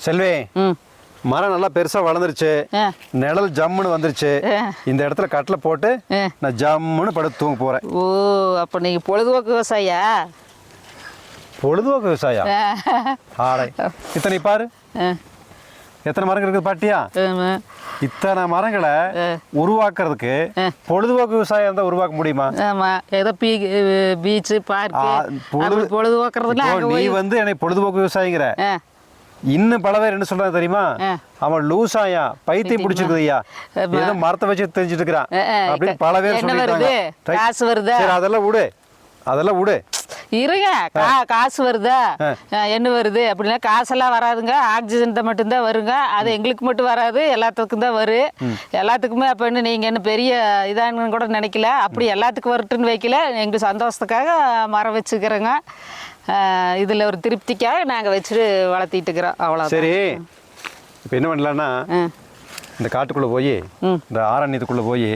செல்வி மரம் நல்லா பெருசா வளர்ந்துருச்சு. நிழல் ஜம்முன்னு வந்துருச்சு. இந்த இடத்துல கட்டில போட்டு. நான் ஜம்முன்னு படுத்து தூங்க போறேன். ஓ அப்போ நீங்கள் பொழுதுபோக்கு விவசாயியா? பொழுதுபோக்கு விவசாயம் ஆ. ஆடை. இத்தனை பாரு. எத்தனை மரங்கள் இருக்குது பாட்டியா. இத்தனை மரங்களை. உருவாக்குறதுக்கு. பொழுதுபோக்கு விவசாயம் தான் உருவாக்க முடியுமா? ஆமா. ஏதோ பீ பீச்சு பார்க்கு. ஆ, பொழுது- பொழுதுபோக்குறதுல நீ வந்து என்னை பொழுதுபோக்கு விவசாயிங்கிற. இன்னும் பல பேர் என்ன சொல்றாங்க தெரியுமா. அவன் லூசாயா பைத்தியம் பிடிச்சிருக்குதுயா ஆமா. ஏதோ மரத்தை வச்சு தெரிஞ்சிட்டு இருக்கிறான். அப்படின்னு பல பேர் சொல்லிட்டாங்க. வருது? Right. காசு வருதா? சரி அதெல்லாம் விடு. அதெல்லாம் விடு. இருங்க. காசு வருதா? என்ன வருது? அப்படின்னா காசெல்லாம் வராதுங்க. ஆக்சிஜன் தான் மட்டும்தான் வருங்க. அது எங்களுக்கு மட்டும் வராது. எல்லாத்துக்கும் தான் வரும் எல்லாத்துக்குமே அப்போ என்ன நீங்கள் என்ன பெரிய இதானு கூட நினைக்கல. அப்படி எல்லாத்துக்கும் வரட்டுன்னு வைக்கல. எங்களுக்கு சந்தோஷத்துக்காக மரம் வச்சுக்கிறோங்க. இதில் ஒரு திருப்திக்காக நாங்கள் வச்சுட்டு வளர்த்திட்டு இருக்கிறோம். அவ்வளோ சரி. இப்போ என்ன பண்ணலான்னா இந்த காட்டுக்குள்ளே போய். இந்த ஆரண்யத்துக்குள்ளே போய்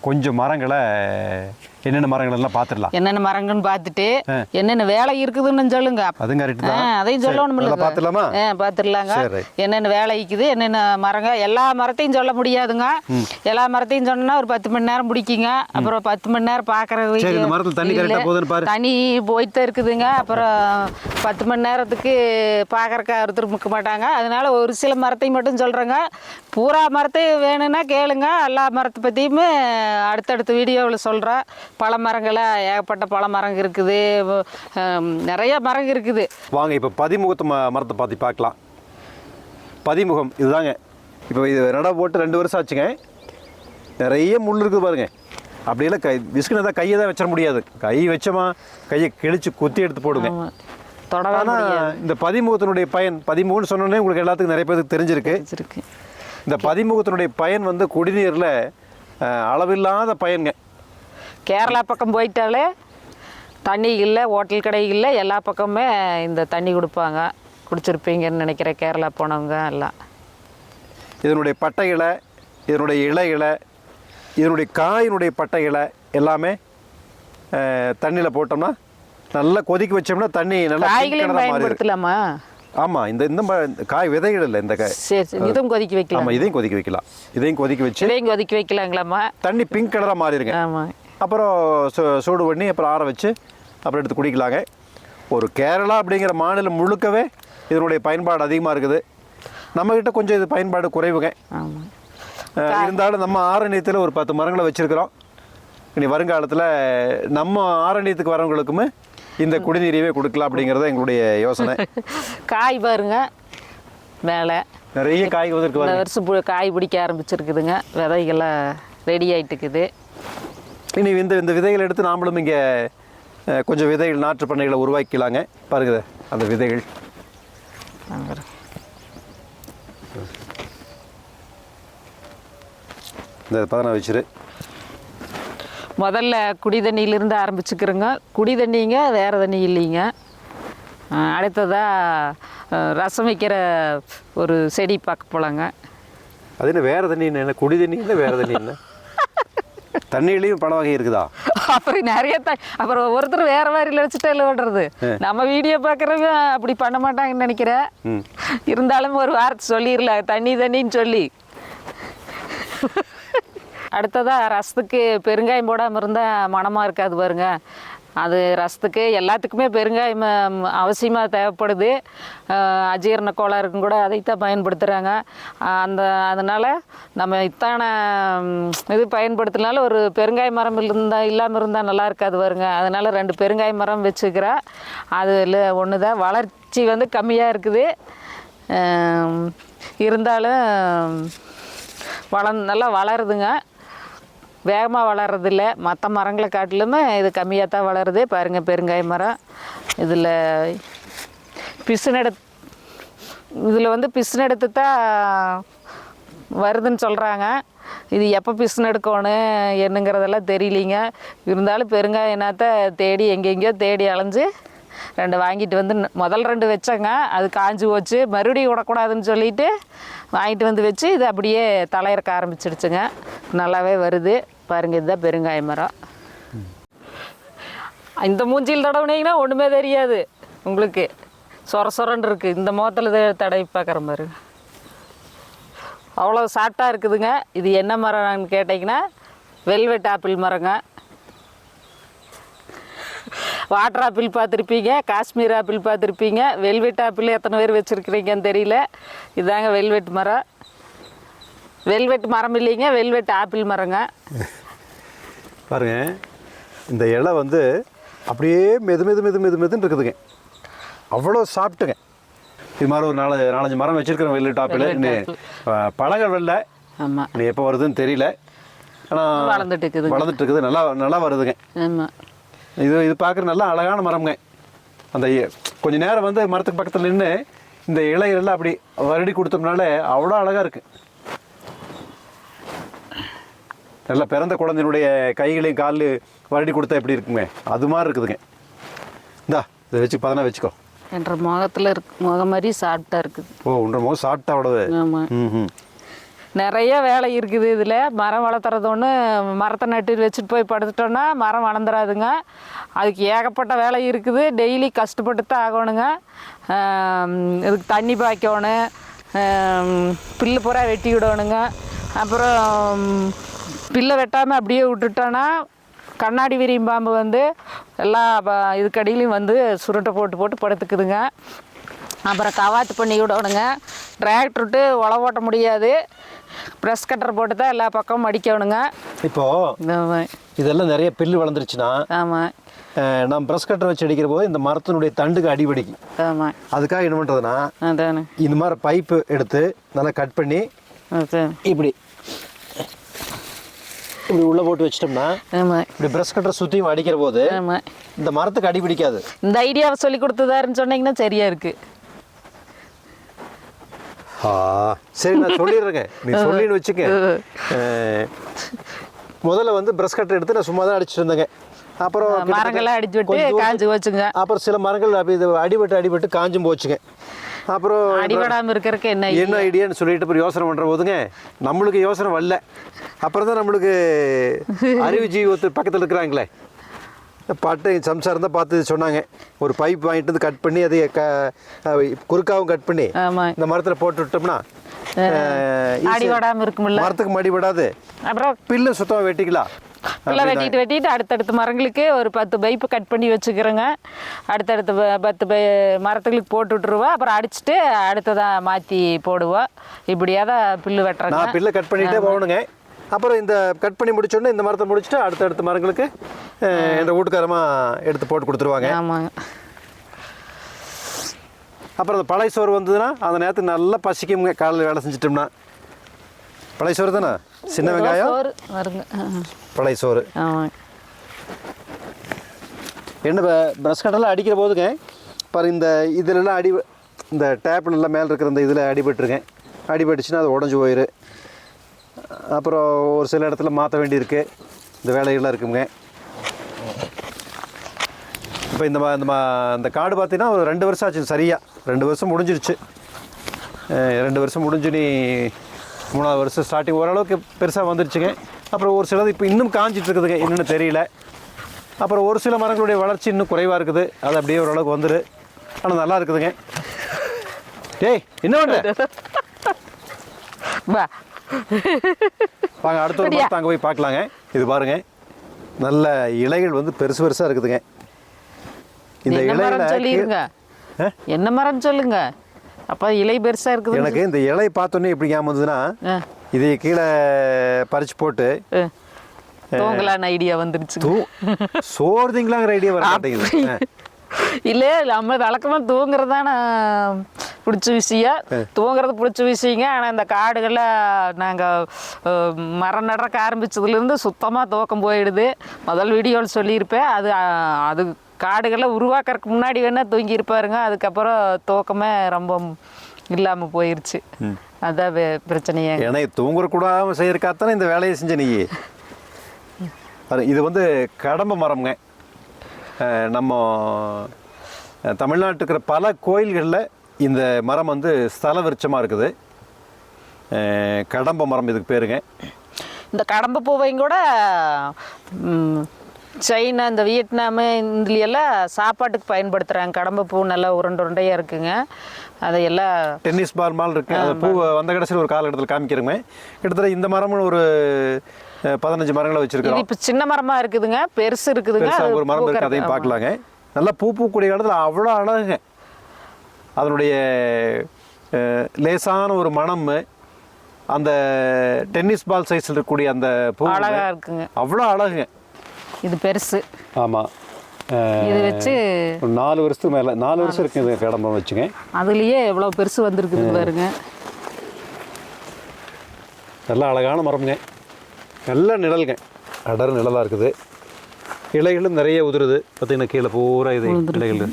கொஞ்சம் மரங்களை என்னென்ன மரங்கள் எல்லாம் பார்த்துடலாம் என்னென்ன மரங்கன்னு பார்த்துட்டு. என்னென்ன வேலை இருக்குதுன்னு சொல்லுங்க. அதுவும் கரெக்ட் தான். அதையும் சொல்லணும் அதெல்லாம் பார்த்துடலாமா ஆ பார்த்துடலாங்க. என்னென்ன வேலை இருக்குது என்னென்ன மரங்க எல்லா மரத்தையும் சொல்ல முடியாதுங்க. எல்லா மரத்தையும் சொன்னா ஒரு பத்து மணி நேரம் பிடிக்குங்க. அப்புறம் பத்து மணி நேரம் பார்க்குற சரி, இந்த மரத்துல தண்ணி ஆ போகுதுன்னு பாரு. தண்ணி போயிட்டு தான் இருக்குதுங்க. அப்புறம் பத்து மணி நேரத்துக்கு பார்க்கறக்கு ஒருத்தர் முக்க மாட்டாங்க. அதனால ஒரு சில மரத்தை மட்டும் சொல்கிறேங்க பூரா மரத்தையும் வேணும்னா கேளுங்க. எல்லா மரத்தை பற்றியுமே அடுத்தடுத்த வீடியோவில் சொல்கிறேன் பல மரங்களை ஏகப்பட்ட பல மரங்க இருக்குது. நிறைய மரங்க இருக்குது. வாங்க இப்போ பதிமுகத்து ம மரத்தை பார்த்து பார்க்கலாம். பதிமுகம் இதுதாங்க. இப்போ இது நட போட்டு ரெண்டு வருஷம் ஆச்சுங்க. நிறைய முள் இருக்குது பாருங்க. அப்படியெல்லாம் கை விஸ்குனா தான் கையை தான் வச்சிட முடியாது. கை வச்சோமா கையை கிழிச்சு குத்தி எடுத்து போடுங்க. ஆனால் இந்த பதிமுகத்தினுடைய பயன் பதிமுகம்னு சொன்னோன்னே உங்களுக்கு எல்லாத்துக்கும் நிறைய பேருக்கு தெரிஞ்சிருக்கு. இந்த பதிமுகத்தினுடைய பயன் வந்து குடிநீரில் அளவில்லாத பயன்ங்க. கேரளா பக்கம் போயிட்டாலே தண்ணி இல்லை ஹோட்டல் கடை இல்லை எல்லா பக்கமுமே இந்த தண்ணி கொடுப்பாங்க. குடிச்சிருப்பீங்கன்னு நினைக்கிறேன் கேரளா போனவங்க எல்லாம். இதனுடைய பட்டைகளை இதனுடைய இலைகளை இதனுடைய காயினுடைய பட்டைகளை எல்லாமே தண்ணியில் போட்டோம்னா நல்லா கொதிக்க வச்சோம்னா தண்ணி நல்லா பயன்படுத்தலாமா? ஆமாம் இந்த இந்த காய் விதைகள் இல்லை இந்த காய். சரி சரி இதுவும் கொதிக்க வைக்கலாம். ஆமாம் இதையும் கொதிக்க வைக்கலாம். இதையும் கொதிக்க வச்சு இதையும் கொதிக்க வைக்கலாங்களாம்மா? தண்ணி பிங்க் கலராக மாறிடுங்க. ஆமாம் அப்புறம் சூடு பண்ணி அப்புறம் ஆற வச்சு அப்புறம் எடுத்து குடிக்கலாங்க. ஒரு கேரளா அப்படிங்கிற மாநிலம் முழுக்கவே இதனுடைய பயன்பாடு அதிகமாக இருக்குது. நம்மக்கிட்ட கொஞ்சம் இது பயன்பாடு குறைவுங்க. இருந்தாலும் நம்ம ஆரண்யத்தில் ஒரு பத்து மரங்களை வச்சுருக்கிறோம். இனி வருங்காலத்தில் நம்ம ஆரண்யத்துக்கு வரவங்களுக்குமே இந்த குடிநீரையே கொடுக்கலாம் அப்படிங்கிறது எங்களுடைய யோசனை. காய் பாருங்க மேலே. நிறைய காய் வந்திருக்கு இந்த வருஷம் காய் பிடிக்க ஆரம்பிச்சிருக்குதுங்க. விதைகள்லாம் ரெடி ஆயிட்டுக்குது இனி இந்த இந்த விதைகளை எடுத்து நாமளும் இங்கே கொஞ்சம் விதைகள் நாற்று பண்ணைகளை உருவாக்கிக்கலாங்க. பாருங்க அந்த விதைகள். இந்த பதினாறு வச்சிரு. முதல்ல குடி தண்ணியிலிருந்து ஆரம்பிச்சுக்கிறோங்க. குடி தண்ணிங்க வேறு தண்ணி இல்லைங்க. அடுத்ததாக ரசம் வைக்கிற ஒரு செடி பார்க்க போலாங்க. அது என்ன வேறு தண்ணி என்ன குடி தண்ணி இல்லை வேறு தண்ணி என்ன தண்ணியிலையும் பல வகை இருக்குதா? அப்புறம் நிறைய த அப்புறம் ஒருத்தர் வேற மாதிரி வச்சுட்டு இல்லை ஓடுறது நம்ம வீடியோ பார்க்குறவங்க அப்படி பண்ண மாட்டாங்கன்னு நினைக்கிறேன். இருந்தாலும் ஒரு வார்த்தை சொல்லிடலாம் தண்ணி தண்ணின்னு சொல்லி. அடுத்ததாக ரசத்துக்கு பெருங்காயம் போடாமல் இருந்தால் மணமாக இருக்காது பாருங்க. அது ரசத்துக்கு எல்லாத்துக்குமே பெருங்காயம் அவசியமாக தேவைப்படுது. அஜீரண கோளாறுக்கும் கூட அதைத்தான் பயன்படுத்துகிறாங்க அந்த அதனால் நம்ம இத்தான இது பயன்படுத்தினாலும் ஒரு பெருங்காய மரம் இருந்தால் இல்லாமல் இருந்தால் நல்லா இருக்காது வருங்க அதனால் ரெண்டு பெருங்காய மரம் வச்சுக்கிறேன் அதில் ஒன்று தான் வளர்ச்சி வந்து கம்மியாக இருக்குது. இருந்தாலும் வள நல்லா வளருதுங்க. வேகமாக வளர்றதில்ல. மற்ற மரங்களை காட்டிலுமே இது கம்மியாக தான் வளருது. பாருங்கள் பெருங்காய மரம். இதில் பிசுனெடு இதில் வந்து பிசுனெடுத்து தான் வருதுன்னு சொல்கிறாங்க இது எப்போ பிசுன் எடுக்கணும் என்னங்கிறதெல்லாம் தெரியலிங்க. இருந்தாலும் பெருங்காய என்னத்தை தேடி எங்கெங்கேயோ தேடி அலைஞ்சு ரெண்டு வாங்கிட்டு வந்து முதல் ரெண்டு வச்சேங்க. அது காஞ்சி போச்சு. மறுபடியும் விடக்கூடாதுன்னு சொல்லிட்டு வாங்கிட்டு வந்து வச்சு இது அப்படியே தலையிறக்க ஆரம்பிச்சிடுச்சுங்க. நல்லாவே வருது. பாருங்கள் இதுதான் பெருங்காய மரம். இந்த மூஞ்சியில் தடவுனீங்கன்னா ஒன்றுமே தெரியாது உங்களுக்கு. சொர சொரன்னு இருக்குது இந்த முகத்தில் தடவி பார்க்குற மாதிரி. அவ்வளோ சாஃப்டாக இருக்குதுங்க. இது என்ன மரம்னு கேட்டிங்கன்னா வெல்வெட் ஆப்பிள் மரங்க. வாட்டர் ஆப்பிள் பார்த்துருப்பீங்க காஷ்மீர் ஆப்பிள் பார்த்துருப்பீங்க. வெல்வெட் ஆப்பிள் எத்தனை பேர் வச்சுருக்கிறீங்கன்னு தெரியல. இதாங்க வெல்வெட் மரம். வெல்வெட் மரம் இல்லைங்க வெல்வெட் ஆப்பிள் மரங்க. பாருங்க இந்த இலை வந்து அப்படியே மெது மெது மெது மெது மெதுன்னு இருக்குதுங்க. அவ்வளோ சாப்பிட்டுங்க. இது மாதிரி ஒரு நாலு நாலஞ்சு மரம் வச்சிருக்கிறோம் வெள்ளி டாப்பில் வெள்ளை பழங்கள் வரல. ஆமாம் நீ எப்போ வருதுன்னு தெரியல. ஆனால் வளர்ந்துட்டு இருக்குதுங்க வளர்ந்துட்டு இருக்குது நல்லா நல்லா வருதுங்க. ஆமாம் இது இது பார்க்குற நல்லா அழகான மரம்ங்க. அந்த இ- கொஞ்ச நேரம் வந்து மரத்துக்கு பக்கத்தில் நின்று இந்த இலையெல்லாம் அப்படி வருடி கொடுத்தோம்னால அவ்வளோ அழகாக இருக்கு. நல்லா பிறந்த குழந்தையினுடைய கைகளையும் காலையும் வருடி கொடுத்தா எப்படி இருக்குங்க? அது மாதிரி இருக்குதுங்க. இந்தா இதை வச்சு பதனா வச்சுக்கோ. என்ற முகத்தில் இருக்கு முகம் மாதிரி சாஃப்டாக இருக்குது. ஓ உன்ற முகம் சாப்பிட்டா அவ்வளவு. ஆமாம் ம் நிறைய வேலை இருக்குது இதில். மரம் வளர்த்துறது ஒன்று மரத்தை நட்டு வச்சுட்டு போய் படுத்துட்டோன்னா மரம் வளர்ந்துடாதுங்க அதுக்கு ஏகப்பட்ட வேலை இருக்குது. டெய்லி கஷ்டப்பட்டு தான் ஆகணுங்க. இதுக்கு தண்ணி பாய்க்கணும். புல்லு பூரா வெட்டி விடணுங்க. அப்புறம் பில்லை வெட்டாமல் அப்படியே விட்டுட்டோன்னா கண்ணாடி விரியும் பாம்பு வந்து எல்லா இதுக்கடியிலையும் வந்து சுருட்டை போட்டு போட்டு படுத்துக்குதுங்க. அப்புறம் கவாத்து பண்ணி விடணுங்க. டிராக்டர் விட்டு உழவு ஓட்ட முடியாது. ப்ரெஷ் கட்டர் போட்டு தான் எல்லா பக்கமும் அடிக்கணுங்க. இப்போ ஆமாம் இதெல்லாம் நிறைய பில்லு வளர்ந்துருச்சுன்னா ஆமாம் நம்ம ப்ரெஸ் கட்டர் வச்சு அடிக்கிற போது இந்த மரத்தினுடைய தண்டுக்கு அடிபடிக்கும் ஆமாம் அதுக்காக என்ன பண்ணுறதுன்னா இந்த மாதிரி பைப்பு எடுத்து நல்லா கட் பண்ணி இப்படி இப்படி உள்ளே போட்டு வச்சிட்டோம்னா ஆமாம் இப்படி ப்ரெஷ் கட்டர் சுற்றியும் அடிக்கிற போது ஆமாம் இந்த மரத்துக்கு அடி பிடிக்காது. இந்த ஐடியாவை சொல்லி கொடுத்ததாருன்னு சொன்னீங்கன்னா சரியா இருக்குது ஆ சரி நான் சொல்லிடுறேங்க. நீ சொல்லின்னு வச்சுக்க. முதல்ல வந்து ப்ரெஷ் கட்டர் எடுத்து நான் சும்மா தான் அடிச்சிட்டு இருந்தேங்க. அப்புறம் மரங்கள்லாம் அடிச்சு விட்டு காஞ்சு வச்சுங்க அப்புறம் சில மரங்கள் இது அடிபட்டு அடிபட்டு காஞ்சும் போச்சுங்க. அப்புறம் அடிபடாமல் இருக்கிறதுக்கு என்ன என்ன ஐடியான்னு சொல்லிட்டு அப்புறம் யோசனை பண்ணுற போதுங்க. நம்மளுக்கு யோசனை வரல. அப்புறம் தான் நம்மளுக்கு அறிவு ஒருத்தர் பக்கத்தில் இருக்கிறாங்களே. பாட்டு சம்சாரம் தான் பார்த்து சொன்னாங்க. ஒரு பைப் வாங்கிட்டு வந்து கட் பண்ணி அதை க குறுக்காவும் கட் பண்ணி இந்த மரத்தில் போட்டு விட்டோம்னா அடிபடாமல் இருக்குமில்ல மரத்துக்கு மடிபடாது அப்புறம் பில்லு சுத்தமாக வெட்டிக்கலாம். இல்லை வெட்டிட்டு வெட்டிட்டு அடுத்தடுத்த மரங்களுக்கு ஒரு பத்து பைப்பு கட் பண்ணி வச்சுக்கிறோங்க. அடுத்தடுத்த பத்து பை மரத்துங்களுக்கு போட்டு விட்ருவோம் அப்புறம் அடிச்சுட்டு அடுத்ததாக மாற்றி போடுவோம் இப்படியே தான் புல்லு வெட்டுறோங்க. நான் பில்லை கட் பண்ணிட்டே போகணுங்க. அப்புறம் இந்த கட் பண்ணி முடிச்சோடனே இந்த மரத்தை முடிச்சுட்டு அடுத்தடுத்த மரங்களுக்கு அஹ், என்ற வீட்டுக்காரமா எடுத்து போட்டு கொடுத்துருவாங்க. ஆமாங்க. அப்புறம் அந்த பழைய சோறு வந்ததுன்னா அந்த நேரத்துக்கு நல்லா பசிக்குங்க. காலையில் வேலை செஞ்சிட்டோம்னா. பழைய சோறு தானே? சின்ன வெங்காயம்? வருங்க. ஆ, பழைய சோறு ஆமாங்க என்ன ப்ரஷ் கட்டெல்லாம் அடிக்கிற போதுங்க. பாரு இந்த இதிலெல்லாம் அடி இந்த டேப்ல எல்லாம் மேலே இருக்கிற இந்த இதில் அடிபட்டுருங்க அடிபட்டுச்சுன்னா அது உடஞ்சி போயிரு. அப்புறம் ஒரு சில இடத்துல மாற்ற வேண்டியிருக்கு. இந்த வேலைகள்லாம் இருக்குங்க. இப்போ இந்த மா இந்த மா இந்த காடு பார்த்தீங்கன்னா ஒரு ரெண்டு வருஷம் ஆச்சு சரியாக ரெண்டு வருஷம் முடிஞ்சிருச்சு. ரெண்டு வருஷம் முடிஞ்சு நீ மூணாவது வருஷம் ஸ்டார்டிங் ஓரளவுக்கு பெருசாக வந்துருச்சுங்க. அப்புறம் ஒரு சிலது இப்போ இன்னும் காஞ்சிட்டு இருக்குதுங்க என்னென்னு தெரியல. அப்புறம் ஒரு சில மரங்களுடைய வளர்ச்சி இன்னும் குறைவாக இருக்குது. அது அப்படியே ஓரளவுக்கு வந்துடு ஆனால் நல்லா இருக்குதுங்க. டேய் என்ன பண்ணுற வா. வாங்க அடுத்த ஒரு மரத்தை அங்கே போய் பார்க்கலாங்க. இது பாருங்க. நல்ல இலைகள் வந்து பெருசு பெருசாக இருக்குதுங்க. இந்த ஆ? என்ன மரம் சொல்லுங்க? அப்போ இலை பெருசாக இருக்குது. எனக்கு இந்த இலை பார்த்தோன்னே எப்படி ஞாபகம் வந்ததுன்னா. இதை கீழே பறிச்சு போட்டு தூங்கலான்னு ஐடியா வந்துருச்சு. தூ சோறுதிங்களாங்கிற ஐடியா வர மாட்டேங்குது. இல்லை நம்ம வழக்கமாக தூங்குறது தானே பிடிச்ச விஷயம். தூங்குறது பிடிச்ச விஷயங்க. ஆனால் இந்த காடுகளில் நாங்கள் மரம் நடுறக்க ஆரம்பிச்சதுலேருந்து சுத்தமாக தூக்கம் போயிடுது. முதல் வீடியோவில் சொல்லியிருப்பேன். அது அது காடுகளை உருவாக்குறதுக்கு முன்னாடி வேணால் தூங்கியிருப்பாருங்க அதுக்கப்புறம் தூக்கமே ரொம்ப இல்லாமல் போயிருச்சு. அதான் பிரச்சனையே. ஏன்னா தூங்குறக்கூடாம செய்யறக்காத்தானே இந்த வேலையை செஞ்ச நீ இது வந்து கடம்ப மரம்ங்க. நம்ம அஹ், தமிழ்நாட்டுக்கு இருக்கிற பல கோயில்களில் இந்த மரம் வந்து ஸ்தல விருட்சமாக இருக்குது. கடம்ப மரம் இதுக்கு பேருங்க. இந்த கடம்ப பூவையும் கூட சைனா இந்த வியட்நாமு இதுலையெல்லாம் சாப்பாட்டுக்கு பயன்படுத்துகிறாங்க கடம்பை பூ நல்லா உருண்டை உருண்டையாக இருக்குங்க. அதையெல்லாம் டென்னிஸ் பால் மால் இருக்கு. அந்த பூ வந்த கடைசியில் ஒரு காலகட்டத்தில் காமிக்கிறோங்க. கிட்டத்தட்ட இந்த மரமும் ஒரு பதினஞ்சு மரங்களை இது வச்சிருக்கிறோம் இப்போ சின்ன மரமாக இருக்குதுங்க. பெருசு இருக்குதுங்க. ஒரு மரம் இருக்கு. பூக்கறது- அதையும் பார்க்கலாங்க. நல்லா பூ பூக்கூடிய இடத்துல அவ்வளோ அழகுங்க. அதனுடைய லேசான ஒரு மனம் அந்த டென்னிஸ் பால் சைஸில் இருக்கக்கூடிய அந்த பூ அழகா இருக்குங்க. அவ்வளோ அழகுங்க. இது பெருசு. ஆமாம் இது வச்சு ஒரு நாலு வருஷத்துக்கு மேலே நாலு வருஷம் இருக்கு இது கடம்பரம் வச்சுங்க அதுலேயே எவ்வளோ பெருசு வந்திருக்குது பாருங்க. நல்ல அழகான மரம்ங்க. நல்ல நிழலுங்க. அடர் நிழலாக இருக்குது. இலைகளும் நிறைய உதிருது. பார்த்தீங்கன்னா கீழே பூரா இது இலைகள்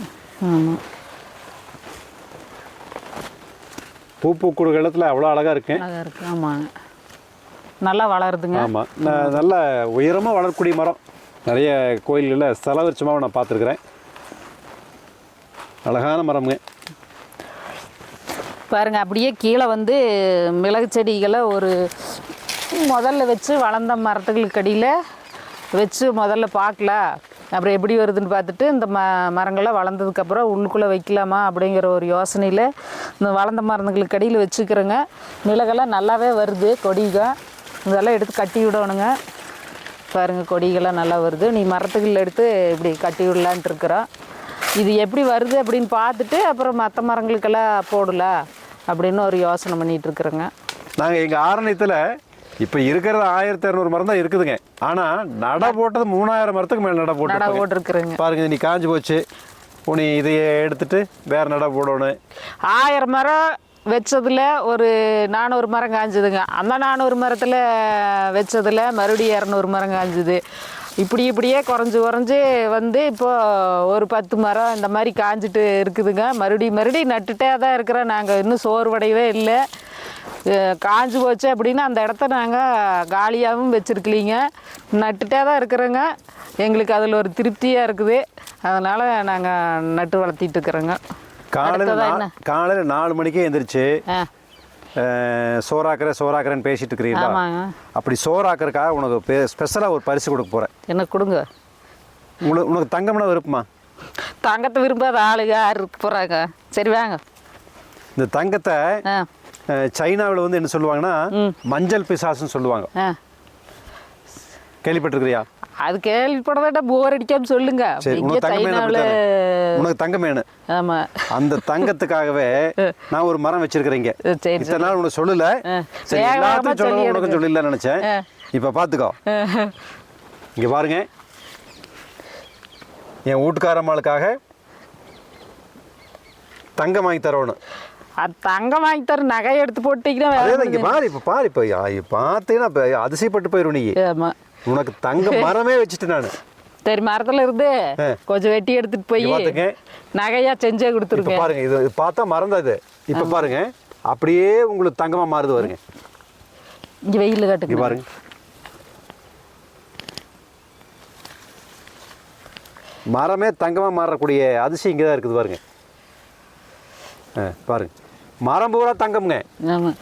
பூ பூக்கூடிய இடத்துல அவ்வளோ அழகாக இருக்கு. அழகாக ஆமாங்க. நல்லா வளருதுங்க. ஆமாம் நல்ல உயரமாக வளரக்கூடிய மரம். நிறைய கோயில்களில் செலவரிச்சமாக நான் பார்த்துருக்குறேன். அழகான மரம்ங்க. பாருங்க அப்படியே கீழே வந்து மிளகு செடிகளை ஒரு முதல்ல வச்சு வளர்ந்த மரத்துகளுக்கு அடியில் வச்சு முதல்ல பார்க்கலாம் அப்புறம் எப்படி வருதுன்னு பார்த்துட்டு இந்த ம மரங்கள்லாம் வளர்ந்ததுக்கப்புறம் உள்ளுக்குள்ளே வைக்கலாமா அப்படிங்கிற ஒரு யோசனையில் இந்த வளர்ந்த மரங்களுக்கு அடியில் வச்சுக்கிறேங்க. மிளகெல்லாம் நல்லாவே வருது கொடிகள். இதெல்லாம் எடுத்து கட்டி விடணுங்க. பாருங்கள் கொடிகள்லாம் நல்லா வருது. நீ மரத்துகளில் எடுத்து இப்படி கட்டி விடலான்ட்டு இருக்கிறோம் இது எப்படி வருது அப்படின்னு பார்த்துட்டு அப்புறம் மற்ற மரங்களுக்கெல்லாம் போடலாம் அப்படின்னு ஒரு யோசனை பண்ணிட்டு இருக்கிறேங்க. நாங்கள் எங்கள் ஆரணியத்தில் இப்போ இருக்கிறது ஆயிரத்தி இரநூறு மரம் தான் இருக்குதுங்க. ஆனால் நட போட்டது மூணாயிரம் மரத்துக்கு மேலே நட நட போட்டு போட்டிருக்குறேங்க. பாருங்க நீ காஞ்சு போச்சு. உனி இதையே எடுத்துட்டு வேற நட போடணும். ஆயிரம் மரம் வச்சதில் ஒரு நானூறு மரம் காஞ்சுதுங்க அந்த நானூறு மரத்தில் வச்சதில் மறுபடியும் இரநூறு மரம் காஞ்சுது இப்படி இப்படியே குறைஞ்சி குறைஞ்சி வந்து இப்போது ஒரு பத்து மரம் இந்த மாதிரி காஞ்சிட்டு இருக்குதுங்க. மறுபடியும் மறுபடியும் நட்டுட்டே தான் இருக்கிறோம். நாங்கள் இன்னும் சோர்வடையவே இல்லை. காஞ்சி காஞ்சு போச்சு அப்படின்னா அந்த இடத்த நாங்கள் காலியாகவும் வச்சுருக்கலீங்க. நட்டுட்டே தான் இருக்கிறோங்க. எங்களுக்கு அதில் ஒரு திருப்தியாக இருக்குது. அதனால் நாங்கள் நட்டு வளர்த்திட்டு இருக்கிறோங்க. காலையில்? காலையில் நாலு மணிக்கே எந்திரிச்சு சோறாக்குறேன் சோறாக்குறேன்னு பேசிட்டு இருக்கிறீங்களா அப்படி சோறாக்குறதுக்காக உனக்கு ஸ்பெஷலாக ஒரு பரிசு கொடுக்க போகிறேன் எனக்கு கொடுங்க? உங்களுக்கு உனக்கு தங்கம்னா விருப்பமா? தங்கத்தை விரும்பாத ஆளுங்க யார் இருக்க போகிறாங்க சரி வாங்க. இந்த தங்கத்தை சைனாவில் வந்து என்ன சொல்லுவாங்கன்னா. மஞ்சள் பிசாசுன்னு சொல்லுவாங்க. கேள்விப்பட்டிருக்கிறியா? அது கேள்விப்படதாட்ட போர் அடிக்காம சொல்லுங்க. உனக்கு தங்கம் வேணும் உனக்கு ஆமாம் அந்த தங்கத்துக்காகவே நான் ஒரு மரம் சரி, இத்தனை நாள் உனக்கு சொல்லல. சரி எல்லாத்தையும் சொல்லி எடுங்க. சொல்லல நினைச்சேன். இப்ப பாத்துக்கோ. இங்க பாருங்க. என் வீட்டுக்காரம்மாளுக்காக தங்கம் வாங்கி தரணும். அது தங்கம் வாங்கி தர நகையை எடுத்து போட்டிங்கன்னா பாரு இப்ப பாரு இப்ப பார்த்தீங்கன்னா அதிசயப்பட்டு போயிரும் நீ. உனக்கு தங்க மரமே வச்சுட்டு நான். சரி மரத்தில் இருந்து. கொஞ்சம் வெட்டி எடுத்துட்டு போய். நகையா செஞ்சே இப்ப கொடுத்துருங்க பாருங்க இது இது பார்த்தா மறந்தது இப்ப பாருங்க அப்படியே உங்களுக்கு தங்கமா மாறுது வருங்க இங்கே வெயில் காட்டுங்க. பாருங்க. மரமே தங்கமா மாறக்கூடிய அதிசயம் இங்கே தான் இருக்குது பாருங்க. ஆ பாருங்க. மரம் பூரா தங்கம்ங்க.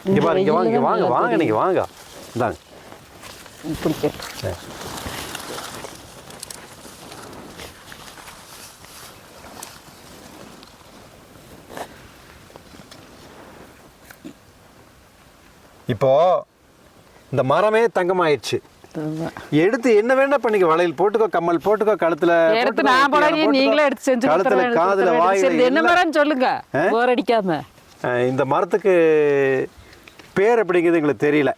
இங்க பாருங்க இங்க வாங்க இங்க வாங்க வாங்க நீங்க வாங்க. இந்தாங்க. பிடிக்கும் ஆ. இப்போ இந்த மரமே தங்கமாயிடுச்சு ஆமாம். எடுத்து என்ன வேணா பண்ணிக்க வளையல் போட்டுக்கோ கம்மல் போட்டுக்கோ கழுத்துல எடுத்து நான் போடாதீங்க. நீங்களே எடுத்து செஞ்சு கழுத்துல காதுல. வாயில என்ன. மரம்னு சொல்லுங்க போர் அடிக்காம இந்த மரத்துக்கு பேர் எப்படிங்கிறது எங்களுக்கு தெரியல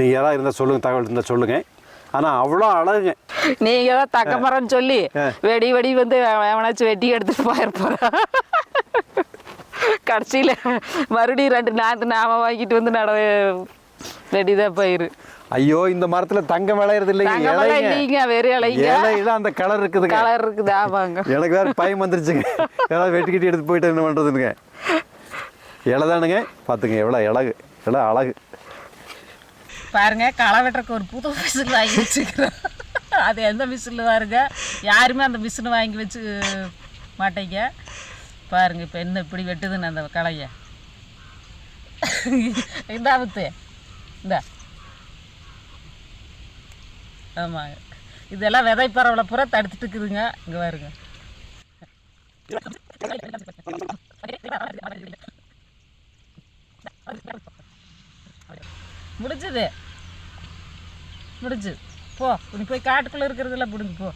நீங்கள் யாராவது இருந்தால் சொல்லுங்கள் தகவல் இருந்தால் சொல்லுங்கள் ஆனால் அவ்வளோ அழகுங்க. நீங்க தான் தக்க மரம்னு சொல்லி. வெடி வெடி வந்து எவ- எவனாச்சும் வெட்டி எடுத்துட்டு போயிருப்பாரா கடைசியில் மறுபடியும் ரெண்டு நாற்று நாம வாங்கிட்டு வந்து நட வெடிதான் பயிர். ஐயோ இந்த மரத்தில் தங்கம் விளையிறது இல்லைங்க இலைங்க. வெறும் இலைங்க இலையில அந்த கலர் இருக்குதுங்க. கலர் இருக்குது ஆமாங்க. எனக்கு வேறு பயம் வந்துருச்சுங்க. ஏதாவது வெட்டிக்கிட்டு எடுத்து போயிட்டு என்ன பண்ணுறதுங்க இலை தானுங்க பார்த்துங்க எவ்வளோ இலகு இலை அழகு. பாருங்க களை வெட்டுறக்கு ஒரு புது மிஷின் வாங்கி வச்சுக்கிறோம் அது எந்த மிஷினில் பாருங்க யாருமே அந்த மிஷினை வாங்கி வச்சு மாட்டீங்க. பாருங்க இப்போ என்ன இப்படி வெட்டுதுன்னு அந்த களைய. இந்த ஆபத்து இந்த. ஆமாங்க இதெல்லாம் விதை பரவலை பூரா தடுத்துட்டு இருக்குதுங்க. இங்கே பாருங்க. முடிஞ்சது. முடிஞ்சது போ நீ போய் காட்டுக்குள்ளே இருக்கிறதெல்லாம் பிடுங்க போ.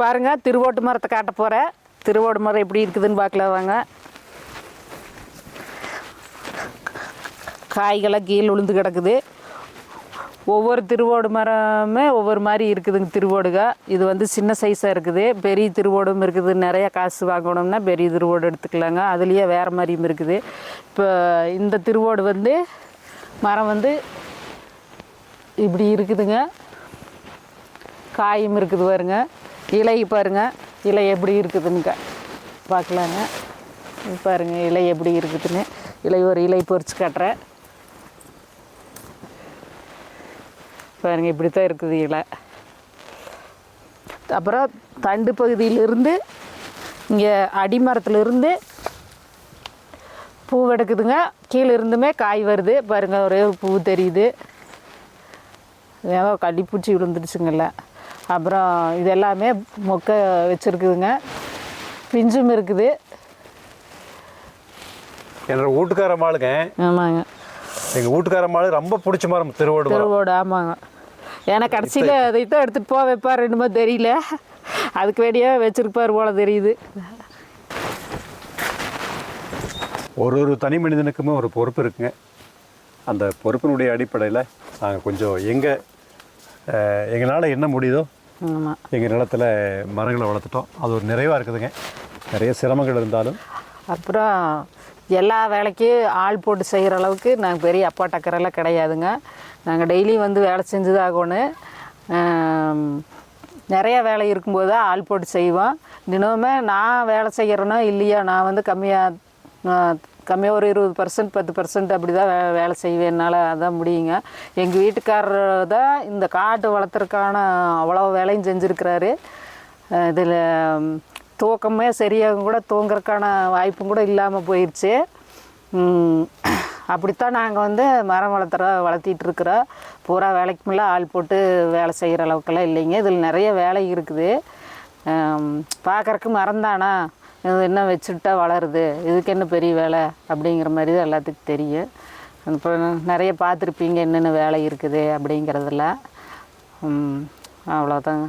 பாருங்க திருவோட்டு மரத்தை காட்ட போகிறேன் திருவோட்டு மரம் எப்படி இருக்குதுன்னு பார்க்கல வாங்க. கீழே விழுந்து கிடக்குது. ஒவ்வொரு திருவோடு மரமே ஒவ்வொரு மாதிரி இருக்குதுங்க திருவோடுக. இது வந்து சின்ன சைஸாக இருக்குது. பெரிய திருவோடும் இருக்குது. நிறைய காசு வாங்கணும்னா பெரிய திருவோடு எடுத்துக்கலாங்க. அதுலேயே வேறு மாதிரியும் இருக்குது. இப்போ இந்த திருவோடு வந்து மரம் வந்து இப்படி இருக்குதுங்க. காயும் இருக்குது பாருங்க. இலை பாருங்க. இலை எப்படி இருக்குதுன்னு பார்க்கலாங்க. பாருங்க. இலை எப்படி இருக்குதுன்னு. இலை ஒரு இலை பொறிச்சு கட்டுறேன். பாருங்க இப்படி தான் இருக்குது இலை. அப்புறம் தண்டு பகுதியிலிருந்து இங்கே அடிமரத்துலேருந்து பூ எடுக்குதுங்க. கீழே இருந்துமே காய் வருது. பாருங்க ஒரே ஒரு பூ தெரியுது. ஏதோ கள்ளிப்பூச்சி விழுந்துடுச்சுங்கல்ல அப்புறம் இது எல்லாமே மொக்கை வச்சுருக்குதுங்க. பிஞ்சும் இருக்குது. என்னோட வீட்டுக்கார மாளுங்க ஆமாங்க. எங்கள் வீட்டுக்கார மாளு ரொம்ப பிடிச்ச மரம் திருவோடு திருவோடு ஆமாங்க. ஏன்னா கடைசியில் அதை தான் எடுத்துகிட்டு போக வைப்பார் என்னமோ தெரியல. அதுக்கு வேண்டியே வச்சுருப்பார் போல தெரியுது. ஒரு ஒரு தனி மனிதனுக்குமே ஒரு பொறுப்பு இருக்குங்க. அந்த பொறுப்பினுடைய அடிப்படையில் நாங்கள் கொஞ்சம் எங்கள் எங்களால் என்ன முடியுதோ எங்கள் நிலத்தில் மரங்களை வளர்த்துட்டோம். அது ஒரு நிறைவாக இருக்குதுங்க. நிறைய சிரமங்கள் இருந்தாலும். அப்புறம் எல்லா வேலைக்கும் ஆள் போட்டு செய்கிற அளவுக்கு நாங்கள் பெரிய அப்பா டக்கரெல்லாம் கிடையாதுங்க. நாங்கள் டெய்லி வந்து வேலை செஞ்சதாகணும் நிறையா நிறைய வேலை இருக்கும்போது தான் ஆள் போட்டு செய்வோம். தினமுமே நான் வேலை செய்கிறேனோ இல்லையா நான் வந்து கம்மியாக கம்மியாக ஒரு இருபது பர்சன்ட் பத்து பர்சன்ட் அப்படி தான் வே வேலை செய்வேன். என்னால் அதான் முடியுங்க. எங்கள் வீட்டுக்காரர் தான் இந்த காட்டு வளர்த்துறதுக்கான அவ்வளோ வேலையும் செஞ்சுருக்கிறாரு. இதில் தூக்கமே சரியாக கூட தூங்குறதுக்கான வாய்ப்பும் கூட இல்லாமல் போயிடுச்சு அப்படித்தான் நாங்கள் வந்து மரம் வளர்த்துற வளர்த்திட்டு இருக்கிறோம் பூரா வேலைக்கு மேலே ஆள் போட்டு வேலை செய்கிற அளவுக்கெல்லாம் இல்லைங்க. இதில் நிறைய வேலை இருக்குது. பார்க்குறக்கு மரம் தானா? இது என்ன வச்சுட்டா வளருது? இதுக்கு என்ன பெரிய வேலை? அப்படிங்கிற மாதிரி தான் எல்லாத்துக்கும் தெரியும். அப்புறம் நிறைய பார்த்துருப்பீங்க என்னென்ன வேலை இருக்குது அப்படிங்கிறதெல்லாம் அவ்வளோதாங்க.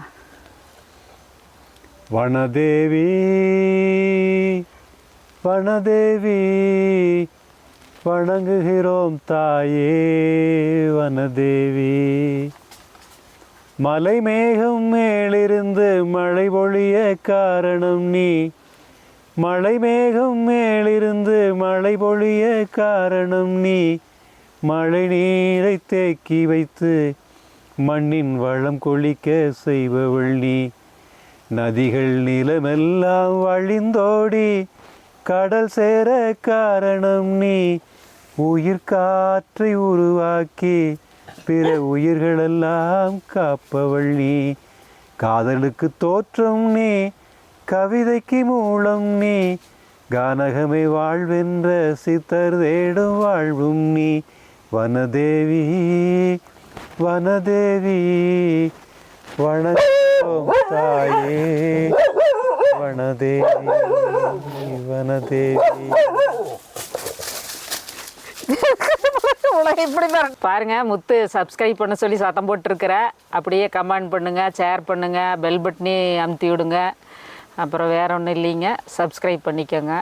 வனதேவி வனதேவி வணங்குகிறோம் தாயே வனதேவி. மலை மேகம் மேலிருந்து மழை பொழிய காரணம் நீ. மலை மேகம் மேலிருந்து மழை பொழிய காரணம் நீ. மழை நீரை தேக்கி வைத்து மண்ணின் வளம் கொழிக்க செய்பவள் நீ. நதிகள் நிலமெல்லாம் வழிந்தோடி கடல் சேர காரணம் நீ. உயிர் காற்றை உருவாக்கி பிற உயிர்களெல்லாம் காப்பவள் நீ காதலுக்கு தோற்றம் நீ கவிதைக்கு மூலம் நீ கானகமே வாழ்வென்ற சித்தர் தேடும் வாழ்வும் நீ. வனதேவி வனதேவி வணக்கம் தாயே. வனதேவி வனதேவி. உலகம் இப்படி பாருங்க முத்து சப்ஸ்கிரைப் பண்ண சொல்லி சத்தம் போட்டிருக்கிற. அப்படியே கமெண்ட் பண்ணுங்க ஷேர் பண்ணுங்க பெல் பட்டனி அமுத்தி விடுங்க. அப்புறம் வேற ஒன்றும் இல்லைங்க. சப்ஸ்கிரைப் பண்ணிக்கோங்க.